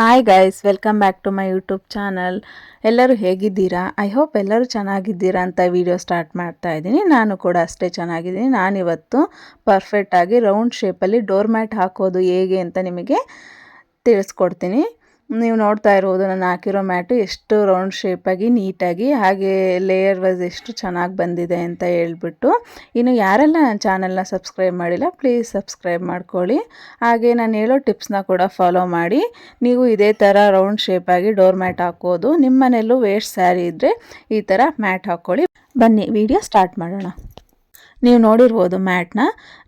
Hi guys welcome back to my YouTube channel ಎಲ್ಲರೂ ಹೇಗಿದ್ದೀರಾ? I hope ಎಲ್ಲರೂ ಚೆನ್ನಾಗಿದ್ದೀರಾ ಅಂತ ವಿಡಿಯೋ ಸ್ಟಾರ್ಟ್ ಮಾಡ್ತಾ ಇದ್ದೀನಿ. ನಾನು ಕೂಡ ಅಷ್ಟೇ ಚೆನ್ನಾಗಿದ್ದೀನಿ. ನಾನಿವತ್ತು ಪರ್ಫೆಕ್ಟಾಗಿ ರೌಂಡ್ ಶೇಪಲ್ಲಿ ಡೋರ್ ಮ್ಯಾಟ್ ಹಾಕೋದು ಹೇಗೆ ಅಂತ ನಿಮಗೆ ತಿಳಿಸ್ಕೊಡ್ತೀನಿ. ನೀವು ನೋಡ್ತಾ ಇರ್ಬೋದು ನಾನು ಹಾಕಿರೋ ಮ್ಯಾಟು ಎಷ್ಟು ರೌಂಡ್ ಶೇಪಾಗಿ ನೀಟಾಗಿ ಹಾಗೆ ಲೇಯರ್ ವೈಸ್ ಎಷ್ಟು ಚೆನ್ನಾಗಿ ಬಂದಿದೆ ಅಂತ ಹೇಳ್ಬಿಟ್ಟು. ಇನ್ನು ಯಾರೆಲ್ಲ ನನ್ನ ಚಾನಲ್ನ ಸಬ್ಸ್ಕ್ರೈಬ್ ಮಾಡಿಲ್ಲ ಪ್ಲೀಸ್ ಸಬ್ಸ್ಕ್ರೈಬ್ ಮಾಡ್ಕೊಳ್ಳಿ. ಹಾಗೆ ನಾನು ಹೇಳೋ ಟಿಪ್ಸ್ನ ಕೂಡ ಫಾಲೋ ಮಾಡಿ. ನೀವು ಇದೇ ಥರ ರೌಂಡ್ ಶೇಪಾಗಿ ಡೋರ್ ಮ್ಯಾಟ್ ಹಾಕೋದು ನಿಮ್ಮ ಮನೆಯಲ್ಲೂ ವೇಸ್ಟ್ ಸ್ಯಾರಿ ಇದ್ದರೆ ಈ ಥರ ಮ್ಯಾಟ್ ಹಾಕ್ಕೊಳ್ಳಿ ಬನ್ನಿ ವಿಡಿಯೋ ಸ್ಟಾರ್ಟ್ ಮಾಡೋಣ. ನೀವು ನೋಡಿರ್ಬೋದು ಮ್ಯಾಟ್ನ.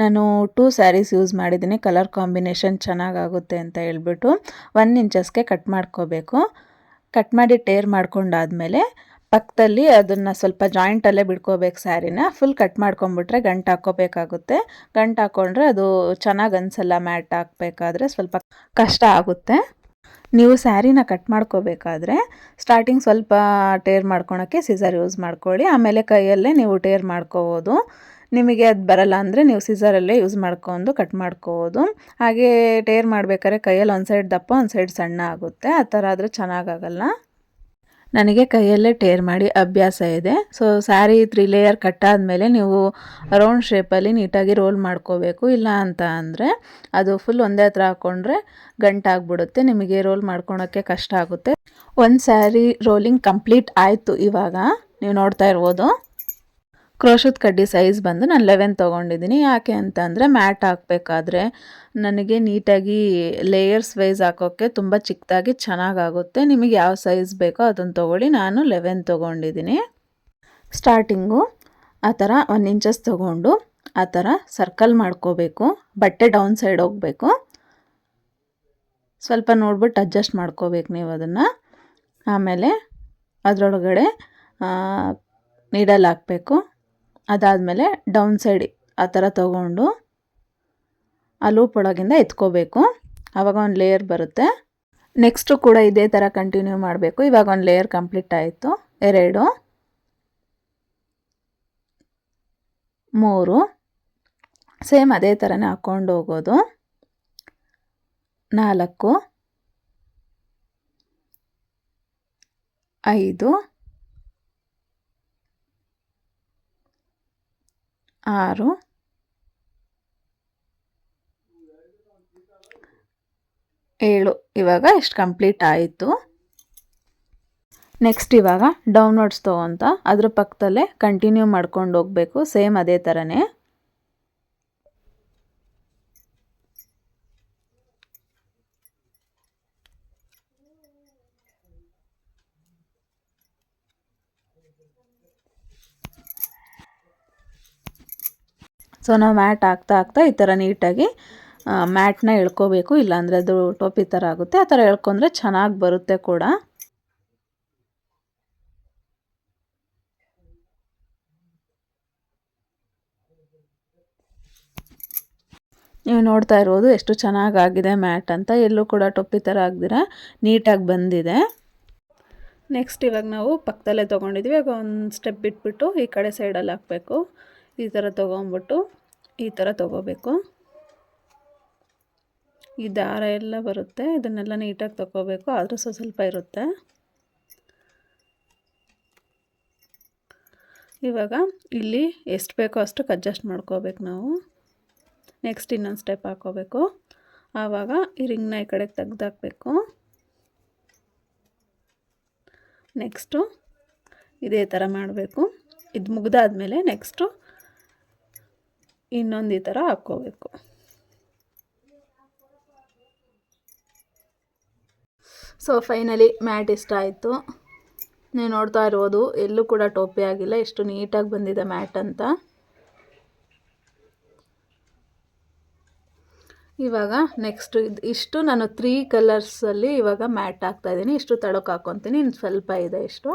ನಾನು ಟೂ ಸ್ಯಾರೀಸ್ ಯೂಸ್ ಮಾಡಿದ್ದೀನಿ. ಕಲರ್ ಕಾಂಬಿನೇಷನ್ ಚೆನ್ನಾಗಾಗುತ್ತೆ ಅಂತ ಹೇಳ್ಬಿಟ್ಟು ಒನ್ ಇಂಚಸ್ಗೆ ಕಟ್ ಮಾಡ್ಕೋಬೇಕು. ಕಟ್ ಮಾಡಿ ಟೇರ್ ಮಾಡ್ಕೊಂಡಾದಮೇಲೆ ಪಕ್ಕದಲ್ಲಿ ಅದನ್ನು ಸ್ವಲ್ಪ ಜಾಯಿಂಟಲ್ಲೇ ಬಿಡ್ಕೋಬೇಕು ಸ್ಯಾರಿನ. ಫುಲ್ ಕಟ್ ಮಾಡ್ಕೊಂಬಿಟ್ರೆ ಗಂಟು ಹಾಕ್ಕೋಬೇಕಾಗುತ್ತೆ. ಗಂಟು ಹಾಕ್ಕೊಂಡ್ರೆ ಅದು ಚೆನ್ನಾಗಿ ಅನಿಸಲ್ಲ ಮ್ಯಾಟ್ ಹಾಕಬೇಕಾದ್ರೆ ಸ್ವಲ್ಪ ಕಷ್ಟ ಆಗುತ್ತೆ. ನೀವು ಸ್ಯಾರಿನ ಕಟ್ ಮಾಡ್ಕೋಬೇಕಾದ್ರೆ ಸ್ಟಾರ್ಟಿಂಗ್ ಸ್ವಲ್ಪ ಟೇರ್ ಮಾಡ್ಕೊಳಕ್ಕೆ ಸಿಸರ್ ಯೂಸ್ ಮಾಡ್ಕೊಳ್ಳಿ. ಆಮೇಲೆ ಕೈಯಲ್ಲೇ ನೀವು ಟೇರ್ ಮಾಡ್ಕೋಬೋದು. ನಿಮಗೆ ಅದು ಬರಲ್ಲ ಅಂದರೆ ನೀವು ಸಿಸರಲ್ಲೇ ಯೂಸ್ ಮಾಡ್ಕೊಂಡು ಕಟ್ ಮಾಡ್ಕೋಬೋದು. ಹಾಗೆ ಟೇರ್ ಮಾಡಬೇಕಾದ್ರೆ ಕೈಯಲ್ಲಿ ಒಂದು ಸೈಡ್ ದಪ್ಪ, ಒಂದು ಸೈಡ್ ಸಣ್ಣ ಆಗುತ್ತೆ. ಆ ಥರ ಆದರೆ ಚೆನ್ನಾಗಾಗಲ್ಲ ನನಗೆ ಕೈಯಲ್ಲೇ ಟೇರ್ ಮಾಡಿ ಅಭ್ಯಾಸ ಇದೆ. ಸೊ ಸ್ಯಾರಿ ತ್ರೀ ಲೇಯರ್ ಕಟ್ಟಾದಮೇಲೆ ನೀವು ರೌಂಡ್ ಶೇಪಲ್ಲಿ ನೀಟಾಗಿ ರೋಲ್ ಮಾಡ್ಕೋಬೇಕು. ಇಲ್ಲ ಅಂತ ಅಂದರೆ ಅದು ಫುಲ್ ಒಂದೇ ಹತ್ರ ಹಾಕ್ಕೊಂಡ್ರೆ ಗಂಟಾಗ್ಬಿಡುತ್ತೆ ನಿಮಗೆ ರೋಲ್ ಮಾಡ್ಕೊಳೋಕ್ಕೆ ಕಷ್ಟ ಆಗುತ್ತೆ. ಒಂದು ಸ್ಯಾರಿ ರೋಲಿಂಗ್ ಕಂಪ್ಲೀಟ್ ಆಯಿತು ಇವಾಗ. ನೀವು ನೋಡ್ತಾ ಇರ್ಬೋದು. ಕ್ರೋಶದ ಕಡ್ಡಿ ಸೈಜ್ ಬಂದು ನಾನು ಲೆವೆನ್ ತೊಗೊಂಡಿದ್ದೀನಿ ಯಾಕೆ ಅಂತಂದರೆ ಮ್ಯಾಟ್ ಹಾಕಬೇಕಾದ್ರೆ ನನಗೆ ನೀಟಾಗಿ ಲೇಯರ್ಸ್ ವೈಸ್ ಹಾಕೋಕ್ಕೆ ತುಂಬ ಚಿಕ್ಕದಾಗಿ ಚೆನ್ನಾಗಾಗುತ್ತೆ. ನಿಮಗೆ ಯಾವ ಸೈಜ್ ಬೇಕೋ ಅದನ್ನು ತೊಗೊಳ್ಳಿ. ನಾನು ಲೆವೆನ್ ತೊಗೊಂಡಿದ್ದೀನಿ ಸ್ಟಾರ್ಟಿಂಗು ಆ ಥರ ಒನ್ ಇಂಚಸ್ ತೊಗೊಂಡು ಆ ಥರ ಸರ್ಕಲ್ ಮಾಡ್ಕೋಬೇಕು. ಬಟ್ಟೆ ಡೌನ್ ಸೈಡ್ ಹೋಗಬೇಕು. ಸ್ವಲ್ಪ ನೋಡ್ಬಿಟ್ಟು ಅಡ್ಜಸ್ಟ್ ಮಾಡ್ಕೋಬೇಕು ನೀವು ಅದನ್ನು. ಆಮೇಲೆ ಅದರೊಳಗಡೆ ನೀಡಲ್ ಹಾಕಬೇಕು. ಅದಾದಮೇಲೆ ಡೌನ್ ಸೈಡ್ ಆ ಥರ ತೊಗೊಂಡು ಆ ಲೂಪ್ ಒಳಗಿಂದ ಎತ್ಕೋಬೇಕು. ಆವಾಗ ಒಂದು ಲೇಯರ್ ಬರುತ್ತೆ. ನೆಕ್ಸ್ಟು ಕೂಡ ಇದೇ ಥರ ಕಂಟಿನ್ಯೂ ಮಾಡಬೇಕು. ಇವಾಗ ಒಂದು ಲೇಯರ್ ಕಂಪ್ಲೀಟ್ ಆಯಿತು. ಎರಡು, ಮೂರು. ಸೇಮ್ ಅದೇ ಥರನೇ ಹಾಕ್ಕೊಂಡು ಹೋಗೋದು. ನಾಲ್ಕು, ಐದು ಆರು. ಏಳು. ಇವಾಗ ಎಷ್ಟು ಕಂಪ್ಲೀಟ್ ಆಯಿತು? ನೆಕ್ಸ್ಟ್ ಇವಾಗ ಡೌನ್ಲೋಡ್ಸ್ ತೊಗೊಂತ ಅದ್ರ ಪಕ್ಕದಲ್ಲೇ ಕಂಟಿನ್ಯೂ ಮಾಡ್ಕೊಂಡು ಹೋಗಬೇಕು. ಸೇಮ್ ಅದೇ ಥರನೇ ಸೊ ನಾವು ಮ್ಯಾಟ್ ಹಾಕ್ತಾ ಹಾಕ್ತಾ ಈ ಥರ ನೀಟಾಗಿ ಮ್ಯಾಟ್ನ ಎಳ್ಕೋಬೇಕು. ಇಲ್ಲಾಂದರೆ ಅದು ಟೋಪಿ ಥರ ಆಗುತ್ತೆ. ಆ ಥರ ಎಳ್ಕೊಂಡ್ರೆ ಚೆನ್ನಾಗಿ ಬರುತ್ತೆ ಕೂಡ. ನೀವು ನೋಡ್ತಾ ಇರ್ಬೋದು ಎಷ್ಟು ಚೆನ್ನಾಗಾಗಿದೆ ಮ್ಯಾಟ್ ಅಂತ. ಎಲ್ಲೂ ಕೂಡ ಟೊಪ್ಪಿ ಥರ ಆಗದಿರ, ನೀಟಾಗಿ ಬಂದಿದೆ. ನೆಕ್ಸ್ಟ್ ಇವಾಗ ನಾವು ಪಕ್ಕದಲ್ಲೇ ತೊಗೊಂಡಿದ್ವಿ. ಇವಾಗ ಒಂದು ಸ್ಟೆಪ್ ಬಿಟ್ಬಿಟ್ಟು ಈ ಕಡೆ ಸೈಡಲ್ಲಿ ಹಾಕಬೇಕು. ಈ ಥರ ತೊಗೊಂಬಿಟ್ಟು ಈ ಥರ ತೊಗೋಬೇಕು. ಈ ದಾರ ಎಲ್ಲ ಬರುತ್ತೆ, ಇದನ್ನೆಲ್ಲ ನೀಟಾಗಿ ತೊಗೋಬೇಕು, ಆದರೂ ಸ್ವಲ್ಪ ಸ್ವಲ್ಪ ಇರುತ್ತೆ. ಇವಾಗ ಇಲ್ಲಿ ಎಷ್ಟು ಬೇಕೋ ಅಷ್ಟಕ್ಕೆ ಅಡ್ಜಸ್ಟ್ ಮಾಡ್ಕೋಬೇಕು ನಾವು. ನೆಕ್ಸ್ಟ್ ಇನ್ನೊಂದು ಸ್ಟೆಪ್ ಹಾಕೋಬೇಕು. ಆವಾಗ ಈ ರಿಂಗ್ನ ಈ ಕಡೆಗೆ ತೆಗ್ದಾಕಬೇಕು. ನೆಕ್ಸ್ಟು ಇದೇ ಥರ ಮಾಡಬೇಕು. ಇದು ಮುಗ್ದಾದ್ಮೇಲೆ ನೆಕ್ಸ್ಟು ಇನ್ನೊಂದು ಈ ಥರ ಹಾಕ್ಕೋಬೇಕು. ಸೊ ಫೈನಲಿ ಮ್ಯಾಟ್ ಇಷ್ಟ ಆಯಿತು. ನೀವು ನೋಡ್ತಾ ಇರ್ಬೋದು, ಎಲ್ಲೂ ಕೂಡ ಟೋಪಿ ಆಗಿಲ್ಲ, ಎಷ್ಟು ನೀಟಾಗಿ ಬಂದಿದೆ ಮ್ಯಾಟ್ ಅಂತ. ಇವಾಗ ನೆಕ್ಸ್ಟ್ ಇದು, ಇಷ್ಟು ನಾನು ತ್ರೀ ಕಲರ್ಸಲ್ಲಿ ಇವಾಗ ಮ್ಯಾಟ್ ಹಾಕ್ತಾಯಿದ್ದೀನಿ ಇಷ್ಟು ತಳಕ್ಕೆ ಹಾಕ್ಕೊತೀನಿ ಇನ್ನು ಸ್ವಲ್ಪ ಇದೆ ಇಷ್ಟು.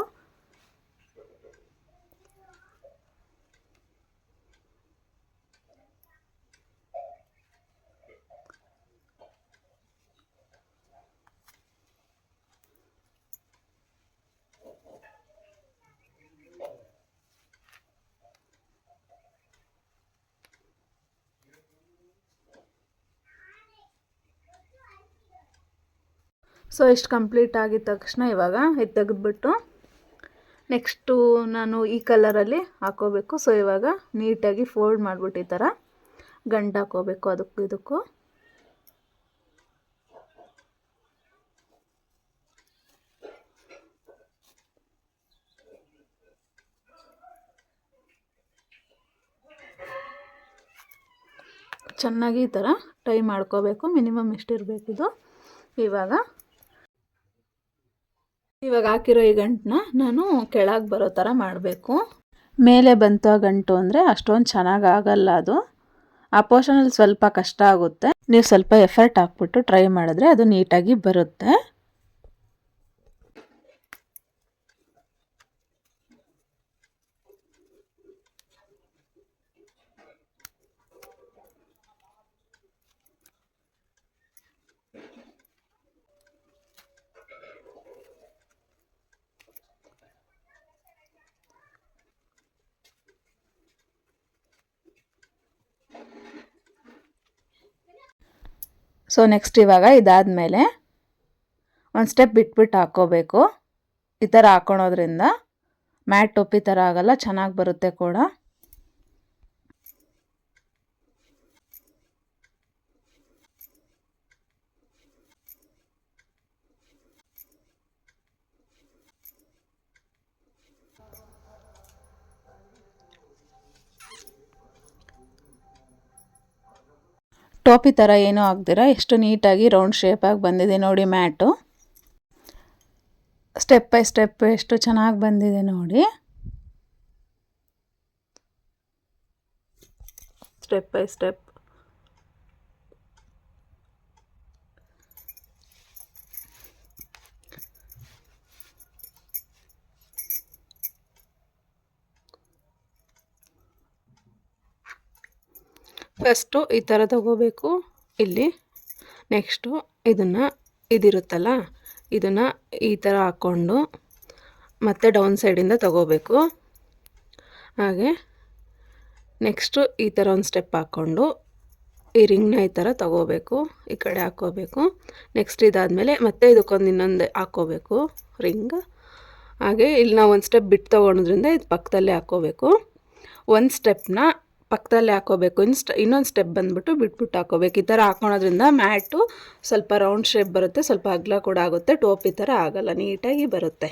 ಸೊ, ಇಷ್ಟು ಕಂಪ್ಲೀಟ್ ಆಗಿದ ತಕ್ಷಣ ಇವಾಗ ಇದು ತೆಗೆದ್ಬಿಟ್ಟು ನೆಕ್ಸ್ಟು ನಾನು ಈ ಕಲರಲ್ಲಿ ಹಾಕೋಬೇಕು. ಸೊ, ಇವಾಗ ನೀಟಾಗಿ ಫೋಲ್ಡ್ ಮಾಡಿಬಿಟ್ಟು ಈ ಥರ ಗಂಟು ಹಾಕೋಬೇಕು ಅದಕ್ಕೂ ಇದಕ್ಕೂ. ಚೆನ್ನಾಗಿ ಈ ಥರ ಟೈ ಮಾಡ್ಕೋಬೇಕು. ಮಿನಿಮಮ್ ಎಷ್ಟಿರಬೇಕಿದು ಇವಾಗ ಇವಾಗ ಹಾಕಿರೋ ಈ ಗಂಟನ್ನ ನಾನು ಕೆಳಗೆ ಬರೋ ಥರ ಮಾಡಬೇಕು. ಮೇಲೆ ಬಂತು ಆ ಗಂಟು ಅಂದರೆ ಅಷ್ಟೊಂದು ಚೆನ್ನಾಗಿ ಆಗಲ್ಲ ಅದು. ಆ ಪೋರ್ಷನಲ್ಲಿ ಸ್ವಲ್ಪ ಕಷ್ಟ ಆಗುತ್ತೆ. ನೀವು ಸ್ವಲ್ಪ ಎಫರ್ಟ್ ಹಾಕ್ಬಿಟ್ಟು ಟ್ರೈ ಮಾಡಿದ್ರೆ ಅದು ನೀಟಾಗಿ ಬರುತ್ತೆ. ಸೊ ನೆಕ್ಸ್ಟ್ ಇವಾಗ ಇದಾದಮೇಲೆ ಒಂದು ಸ್ಟೆಪ್ ಬಿಟ್ಬಿಟ್ಟು ಹಾಕ್ಕೋಬೇಕು ಈ ಥರ ಹಾಕ್ಕೊಳೋದ್ರಿಂದ ಮ್ಯಾಟ್ ಟೊಪ್ಪಿ ಥರ ಆಗಲ್ಲ, ಚೆನ್ನಾಗಿ ಬರುತ್ತೆ ಕೂಡ. ಟೋಪಿ ಥರ ಏನೂ ಆಗ್ದಿರ, ಎಷ್ಟು ನೀಟಾಗಿ ರೌಂಡ್ ಶೇಪಾಗಿ ಬಂದಿದೆ ನೋಡಿ ಮ್ಯಾಟು. ಸ್ಟೆಪ್ ಬೈ ಸ್ಟೆಪ್ ಎಷ್ಟು ಚೆನ್ನಾಗಿ ಬಂದಿದೆ ನೋಡಿ. ಸ್ಟೆಪ್ ಬೈ ಸ್ಟೆಪ್ ಫಸ್ಟು ಈ ಥರ ತಗೋಬೇಕು. ಇಲ್ಲಿ ನೆಕ್ಸ್ಟು ಇದನ್ನು ಇದಿರುತ್ತಲ್ಲ, ಇದನ್ನು ಈ ಥರ ಹಾಕ್ಕೊಂಡು ಮತ್ತೆ ಡೌನ್ ಸೈಡಿಂದ ತಗೋಬೇಕು. ಹಾಗೆ ನೆಕ್ಸ್ಟು ಈ ಥರ ಒಂದು ಸ್ಟೆಪ್ ಹಾಕ್ಕೊಂಡು ಈ ರಿಂಗ್ನ ಈ ಥರ ತಗೋಬೇಕು, ಈ ಕಡೆ ಹಾಕ್ಕೋಬೇಕು ನೆಕ್ಸ್ಟ್ ಇದಾದಮೇಲೆ ಮತ್ತೆ ಇದಕ್ಕೊಂದು ಇನ್ನೊಂದು ಹಾಕ್ಕೋಬೇಕು ರಿಂಗ್ ಹಾಗೆ ಇಲ್ಲಿ ನಾವು ಒಂದು ಸ್ಟೆಪ್ ಬಿಟ್ಟು ತೊಗೊಳೋದ್ರಿಂದ ಇದು ಪಕ್ಕದಲ್ಲೇ ಹಾಕ್ಕೋಬೇಕು ಒಂದು ಸ್ಟೆಪ್ನ ಪಕ್ಕದಲ್ಲೇ ಹಾಕೋಬೇಕು. ಇನ್ನು ಇನ್ನೊಂದು ಸ್ಟೆಪ್ ಬಂದುಬಿಟ್ಟು ಬಿಟ್ಬಿಟ್ಟು ಹಾಕೋಬೇಕು. ಈ ಥರ ಹಾಕೊಳೋದ್ರಿಂದ ಮ್ಯಾಟು ಸ್ವಲ್ಪ ರೌಂಡ್ ಶೇಪ್ ಬರುತ್ತೆ, ಸ್ವಲ್ಪ ಅಗಲ ಕೂಡ ಆಗುತ್ತೆ, ಟೋಪಿ ಥರ ಆಗಲ್ಲ, ನೀಟಾಗಿ ಬರುತ್ತೆ.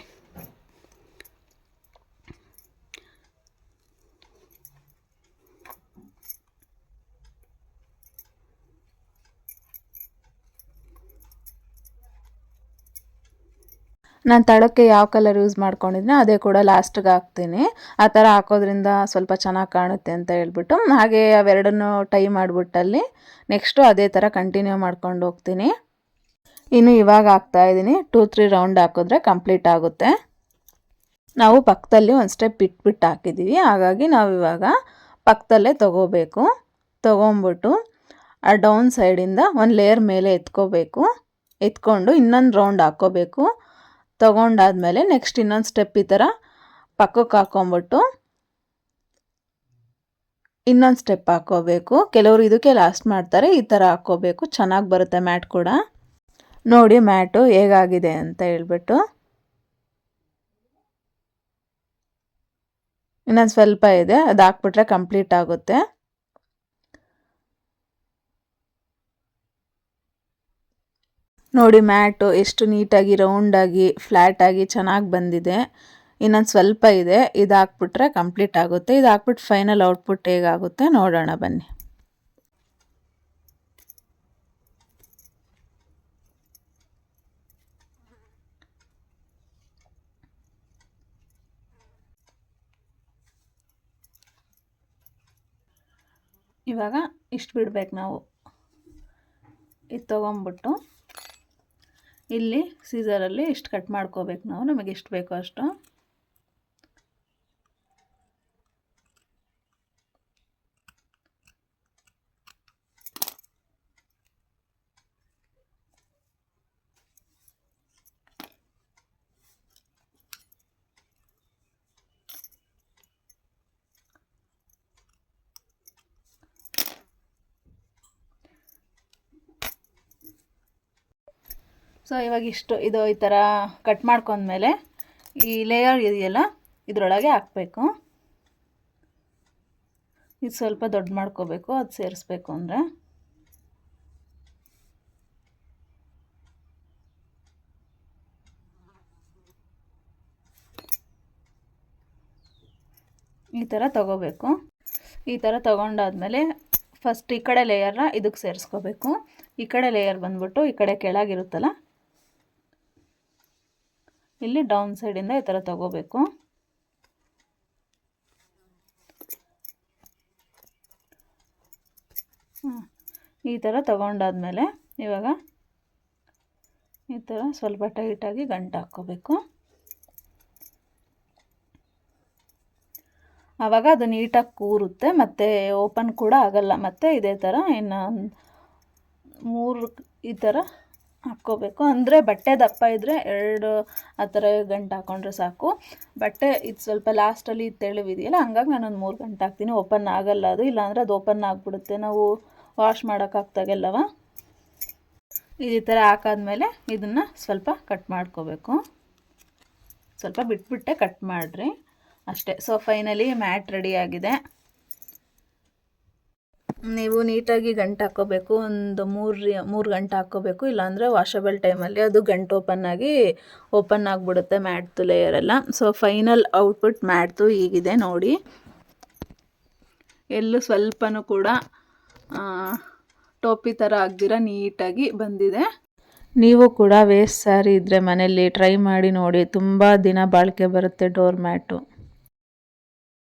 ನಾನು ತಳಕ್ಕೆ ಯಾವ ಕಲರ್ ಯೂಸ್ ಮಾಡ್ಕೊಂಡಿದ್ದೀನಿ ಅದೇ ಕೂಡ ಲಾಸ್ಟಿಗೆ ಹಾಕ್ತೀನಿ. ಆ ಥರ ಹಾಕೋದ್ರಿಂದ ಸ್ವಲ್ಪ ಚೆನ್ನಾಗಿ ಕಾಣುತ್ತೆ ಅಂತ ಹೇಳ್ಬಿಟ್ಟು. ಹಾಗೆ ಅವೆರಡನ್ನು ಟೈ ಮಾಡಿಬಿಟ್ಟಲ್ಲಿ ನೆಕ್ಸ್ಟು ಅದೇ ಥರ ಕಂಟಿನ್ಯೂ ಮಾಡ್ಕೊಂಡು ಹೋಗ್ತೀನಿ. ಇನ್ನು ಇವಾಗ ಹಾಕ್ತಾ ಇದ್ದೀನಿ. ಟೂ ತ್ರೀ ರೌಂಡ್ ಹಾಕಿದ್ರೆ ಕಂಪ್ಲೀಟ್ ಆಗುತ್ತೆ. ನಾವು ಪಕ್ಕದಲ್ಲಿ ಒಂದು ಸ್ಟೆಪ್ ಇಟ್ಬಿಟ್ಟು ಹಾಕಿದ್ದೀವಿ ಹಾಗಾಗಿ ನಾವು ಇವಾಗ ಪಕ್ಕದಲ್ಲೇ ತೊಗೋಬೇಕು. ತೊಗೊಂಬಿಟ್ಟು ಆ ಡೌನ್ ಸೈಡಿಂದ ಒಂದು ಲೇಯರ್ ಮೇಲೆ ಎತ್ಕೋಬೇಕು. ಎತ್ಕೊಂಡು ಇನ್ನೊಂದು ರೌಂಡ್ ಹಾಕ್ಕೋಬೇಕು ತೊಗೊಂಡಾದ್ಮೇಲೆ ನೆಕ್ಸ್ಟ್ ಇನ್ನೊಂದು ಸ್ಟೆಪ್ ಈ ಥರ ಪಕ್ಕಕ್ಕೆ ಹಾಕ್ಕೊಂಬಿಟ್ಟು ಇನ್ನೊಂದು ಸ್ಟೆಪ್ ಹಾಕ್ಕೋಬೇಕು ಕೆಲವರು ಇದಕ್ಕೆ ಲಾಸ್ಟ್ ಮಾಡ್ತಾರೆ, ಈ ಥರ ಹಾಕ್ಕೋಬೇಕು ಚೆನ್ನಾಗಿ ಬರುತ್ತೆ ಮ್ಯಾಟ್ ಕೂಡ. ನೋಡಿ ಮ್ಯಾಟು ಹೇಗಾಗಿದೆ ಅಂತ ಹೇಳ್ಬಿಟ್ಟು. ಇನ್ನೊಂದು ಸ್ವಲ್ಪ ಇದೆ, ಅದು ಹಾಕ್ಬಿಟ್ರೆ ಕಂಪ್ಲೀಟ್ ಆಗುತ್ತೆ. ನೋಡಿ ಮ್ಯಾಟು ಎಷ್ಟು ನೀಟಾಗಿ ರೌಂಡಾಗಿ ಫ್ಲ್ಯಾಟಾಗಿ ಚೆನ್ನಾಗಿ ಬಂದಿದೆ. ಇನ್ನೊಂದು ಸ್ವಲ್ಪ ಇದೆ. ಇದು ಹಾಕ್ಬಿಟ್ರೆ ಕಂಪ್ಲೀಟ್ ಆಗುತ್ತೆ. ಇದು ಹಾಕ್ಬಿಟ್ಟು ಫೈನಲ್ ಔಟ್ಪುಟ್ ಹೇಗಾಗುತ್ತೆ ನೋಡೋಣ ಬನ್ನಿ. ಇವಾಗ ಇಷ್ಟು ಬಿಡ್ಬೇಕು ನಾವು. ಇದು ತೊಗೊಂಬಿಟ್ಟು ಇಲ್ಲಿ ಸೀಸರಲ್ಲಿ ಇಷ್ಟು ಕಟ್ ಮಾಡ್ಕೋಬೇಕು ನಾವು? ನಮಗೆ ಎಷ್ಟು ಬೇಕೋ ಅಷ್ಟು. ಸೊ ಇವಾಗ ಇಷ್ಟು, ಇದು ಈ ಥರ ಕಟ್ ಮಾಡ್ಕೊಂಡ್ಮೇಲೆ ಈ ಲೇಯರ್ ಇದೆಯಲ್ಲ, ಇದರೊಳಗೆ ಹಾಕಬೇಕು. ಇದು ಸ್ವಲ್ಪ ದೊಡ್ಡ ಮಾಡ್ಕೋಬೇಕು, ಅದು ಸೇರಿಸ್ಬೇಕು ಅಂದರೆ. ಈ ಥರ ತಗೋಬೇಕು. ಈ ಥರ ತಗೊಂಡಾದ್ಮೇಲೆ ಫಸ್ಟ್ ಈ ಕಡೆ ಲೇಯರ್ನ ಇದಕ್ಕೆ ಸೇರಿಸ್ಕೋಬೇಕು. ಈ ಕಡೆ ಲೇಯರ್ ಬಂದ್ಬಿಟ್ಟು ಈ ಕಡೆ ಕೆಳಗಿರುತ್ತಲ್ಲ ಇಲ್ಲಿ ಡೌನ್ ಸೈಡಿಂದ ಈ ಥರ ತಗೋಬೇಕು. ಈ ಥರ ತಗೊಂಡಾದಮೇಲೆ ಇವಾಗ ಈ ಥರ ಸ್ವಲ್ಪ ಟೈಟಾಗಿ ಗಂಟು ಹಾಕ್ಕೋಬೇಕು. ಆವಾಗ ಅದು ನೀಟಾಗಿ ಕೂರುತ್ತೆ, ಮತ್ತು ಓಪನ್ ಕೂಡ ಆಗಲ್ಲ, ಮತ್ತು ಇದೇ ಥರ ಇನ್ನು ಮೂರು ಈ ಥರ ಹಾಕ್ಕೋಬೇಕು. ಅಂದರೆ ಬಟ್ಟೆ ದಪ್ಪ ಇದ್ದರೆ ಎರಡು ಆ ಥರ ಗಂಟು ಹಾಕ್ಕೊಂಡ್ರೆ ಸಾಕು. ಬಟ್ಟೆ ಇದು ಸ್ವಲ್ಪ ಲಾಸ್ಟಲ್ಲಿ ತೆಳುವಿದೆಯಲ್ಲ, ಹಂಗಾಗಿ ನಾನೊಂದು ಮೂರು ಗಂಟೆ ಹಾಕ್ತೀನಿ. ಓಪನ್ ಆಗಲ್ಲ ಅದು. ಇಲ್ಲಾಂದರೆ ಅದು ಓಪನ್ ಆಗಿಬಿಡುತ್ತೆ. ನಾವು ವಾಶ್ ಮಾಡೋಕ್ಕಾಗ್ತಾಗೆಲ್ಲವ ಈ ಥರ ಹಾಕಾದ್ಮೇಲೆ ಇದನ್ನು ಸ್ವಲ್ಪ ಕಟ್ ಮಾಡ್ಕೋಬೇಕು. ಸ್ವಲ್ಪ ಬಿಟ್ಬಿಟ್ಟೆ ಕಟ್ ಮಾಡಿರಿ. ಅಷ್ಟೇ. ಸೊ ಫೈನಲಿ ಮ್ಯಾಟ್ ರೆಡಿಯಾಗಿದೆ ನೀವು ನೀಟಾಗಿ ಗಂಟು ಹಾಕ್ಕೋಬೇಕು, ಒಂದು ಮೂರು ಮೂರು ಗಂಟೆ ಹಾಕ್ಕೋಬೇಕು, ಇಲ್ಲಾಂದರೆ ವಾಷಬಲ್ ಟೈಮಲ್ಲಿ ಅದು ಗಂಟು ಓಪನ್ ಆಗಿ ಓಪನ್ ಆಗಿಬಿಡುತ್ತೆ ಮ್ಯಾಟ್ದು ಲೇಯರೆಲ್ಲ ಸೊ ಫೈನಲ್ ಔಟ್ಪುಟ್ ಮ್ಯಾಟ್ದು ಹೀಗಿದೆ ನೋಡಿ. ಎಲ್ಲೂ ಸ್ವಲ್ಪನೂ ಕೂಡ ಟೋಪಿ ಥರ ಆಗದಿರ ನೀಟಾಗಿ ಬಂದಿದೆ. ನೀವು ಕೂಡ ವೇಸ್ಟ್ ಸ್ಯಾರಿ ಇದ್ದರೆ ಮನೆಯಲ್ಲಿ ಟ್ರೈ ಮಾಡಿ ನೋಡಿ, ತುಂಬ ದಿನ ಬಾಳಿಕೆ ಬರುತ್ತೆ ಡೋರ್ ಮ್ಯಾಟು.